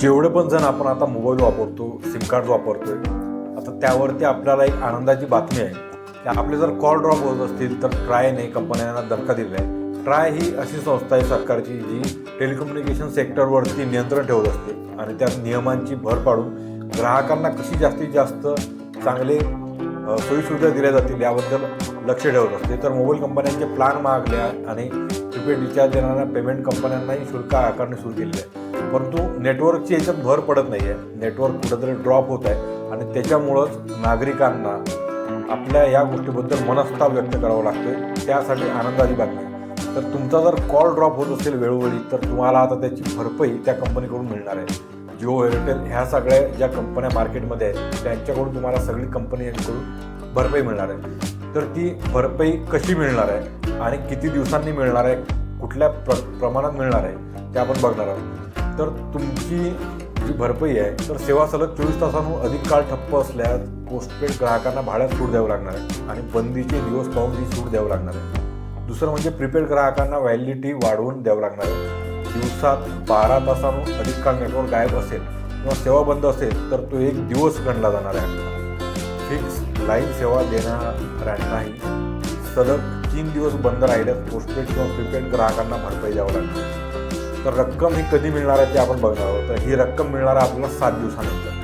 जेवढे पण जण आपण आता मोबाईल वापरतो सिम कार्ड वापरतोय आता त्यावरती आपल्याला एक आनंदाची बातमी आहे की आपले जर कॉल ड्रॉप होत असतील तर ट्रायने कंपन्यांना धक्का दिला आहे. ट्राय ही अशी संस्था आहे सरकारची जी टेलिकम्युनिकेशन सेक्टरवरती नियंत्रण ठेवत असते आणि त्या नियमांची भर पाडून ग्राहकांना कशी जास्तीत जास्त चांगले सोयीसुविधा दिल्या जातील याबद्दल लक्ष ठेवत असते. तर मोबाईल कंपन्यांचे प्लॅन महागले आणि प्रिपेड रिचार्ज देणाऱ्या पेमेंट कंपन्यांनाही शुल्क आकारणे सुरू केले आहे. परंतु नेटवर्कची याच्यात भर पडत नाही आहे नेटवर्क कुठेतरी ड्रॉप होत आहे आणि त्याच्यामुळंच नागरिकांना आपल्या या गोष्टीबद्दल मनस्ताप व्यक्त करावा लागतोय. त्यासाठी आनंदाची बातमी तर तुमचा जर कॉल ड्रॉप होत असेल वेळोवेळी तर तुम्हाला आता त्याची भरपाई त्या कंपनीकडून मिळणार आहे. जिओ एअरटेल ह्या सगळ्या ज्या कंपन्या मार्केटमध्ये आहेत त्यांच्याकडून तुम्हाला सगळी कंपनी यांच्याकडून भरपाई मिळणार आहे. तर ती भरपाई कशी मिळणार आहे आणि किती दिवसांनी मिळणार आहे कुठल्या प्र प्रमाणात मिळणार आहे ते आपण बघणार आहोत. तर तुमची जी भरपाई आहे तर सेवा सलग चोवीस तासांहून अधिक काळ ठप्प असल्यास पोस्टपेड ग्राहकांना भाड्यात सूट द्यावं लागणार आहे आणि बंदीचे दिवस पाहून ही सूट द्यावं लागणार आहे. दुसरं म्हणजे प्रीपेड ग्राहकांना व्हॅलिडिटी वाढवून द्यावं लागणार आहे. दिवसात बारा तासांहून अधिक काळ नेटवर्क गायब असेल किंवा सेवा बंद असेल तर तो एक दिवस गणला जाणार आहे. फिक्स लाईन सेवा देणाऱ्यांनाही सलग तीन दिवस बंद राहिल्यास पोस्टपेड किंवा प्रीपेड ग्राहकांना भरपाई द्यावं लागते. तर रक्कम ही कधी मिळणार आहे ते आपण बघणार आहोत. तर ही रक्कम मिळणार आहे आपल्याला सात दिवसानंतर.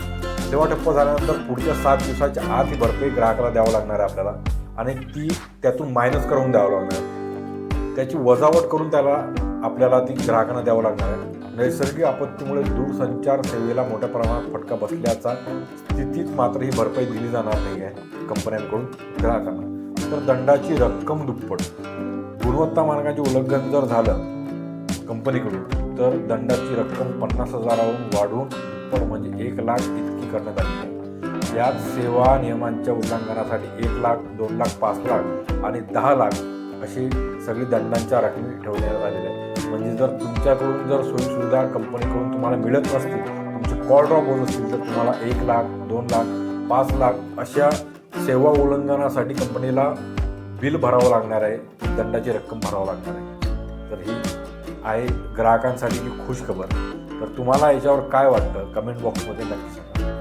सेवा ठप्प झाल्यानंतर पुढच्या सात दिवसाच्या आत ही भरपाई ग्राहकाला द्यावं लागणार आहे आपल्याला. आणि ती त्यातून मायनस करून द्यावं लागणार त्याची वजावट करून त्याला आपल्याला ती ग्राहकांना द्यावं लागणार आहे. नैसर्गिक आपत्तीमुळे दूरसंचार सेवेला मोठ्या प्रमाणात फटका बसल्याचा स्थितीत मात्र ही भरपाई दिली जाणार नाही आहे कंपन्यांकडून ग्राहकांना. तर दंडाची रक्कम दुप्पट. गुणवत्ता मार्गाचे उल्लंघन जर झालं कंपनीकडून तर दंडाची रक्कम पन्नास हजारावरून वाढवून दुप्पट म्हणजे एक लाख इतकी करण्यात आली आहे. यात सेवा नियमांच्या उल्लंघनासाठी एक लाख दोन लाख पाच लाख आणि दहा लाख अशी सगळी दंडांच्या रकमी ठेवण्यात आलेल्या आहेत. म्हणजे जर तुमच्याकडून जर सोयीसुविधा कंपनीकडून तुम्हाला मिळत नसतील तुमचे कॉल ड्रॉप होत असतील तर तुम्हाला एक लाख दोन लाख पाच लाख अशा सेवा उल्लंघनासाठी कंपनीला बिल भरावं लागणार आहे दंडाची रक्कम भरावं लागणार आहे. तर ही आहे ग्राहकांसाठी ही खुश खबर. तर तुम्हाला याच्यावर काय वाटतं? कमेंट बॉक्समध्ये नक्की सांगा.